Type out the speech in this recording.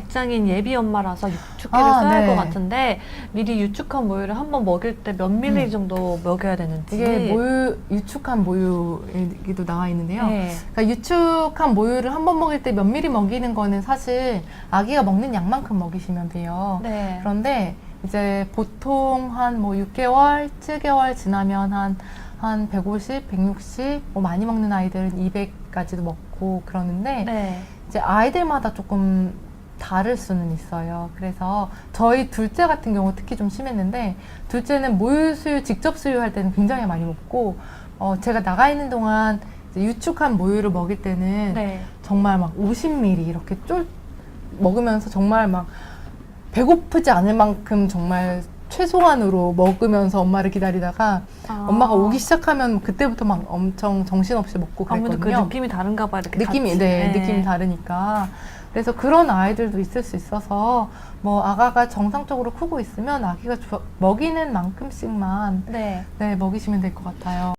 직장인 예비 엄마라서 유축기를 아, 써야 할것 네. 같은데 미리 유축한 모유를 한번 먹일 때 몇 밀리 음. 정도 먹여야 되는지. 이게 모유 유축한 모유기도 나와 있는데요. 네. 그러니까 유축한 모유를 한 번 먹일 때몇 미리 먹이는 거는 사실 아기가 먹는 양만큼 먹이시면 돼요. 네. 그런데 이제 보통 한 뭐 6개월, 7개월 지나면 한, 한 150, 160, 뭐 많이 먹는 아이들은 200까지도 먹고 그러는데 네. 이제 아이들마다 조금 다를 수는 있어요. 그래서 저희 둘째 같은 경우 특히 좀 심했는데 둘째는 모유 수유 직접 수유할 때는 굉장히 많이 먹고 어, 제가 나가 있는 동안 유축한 모유를 먹일 때는 네. 정말 막 50ml 이렇게 쫄 먹으면서 정말 막 배고프지 않을 만큼 정말 최소한으로 먹으면서 엄마를 기다리다가 아. 엄마가 오기 시작하면 그때부터 막 엄청 정신없이 먹고 아무래도 그 그랬거든요. 느낌이 다른가 봐 이렇게 느낌이 같이. 네, 느낌이 다르니까 그래서 그런 아이들도 있을 수 있어서 뭐 아가가 정상적으로 크고 있으면 아기가 주- 먹이는 만큼씩만 네. 네, 먹이시면 될 것 같아요.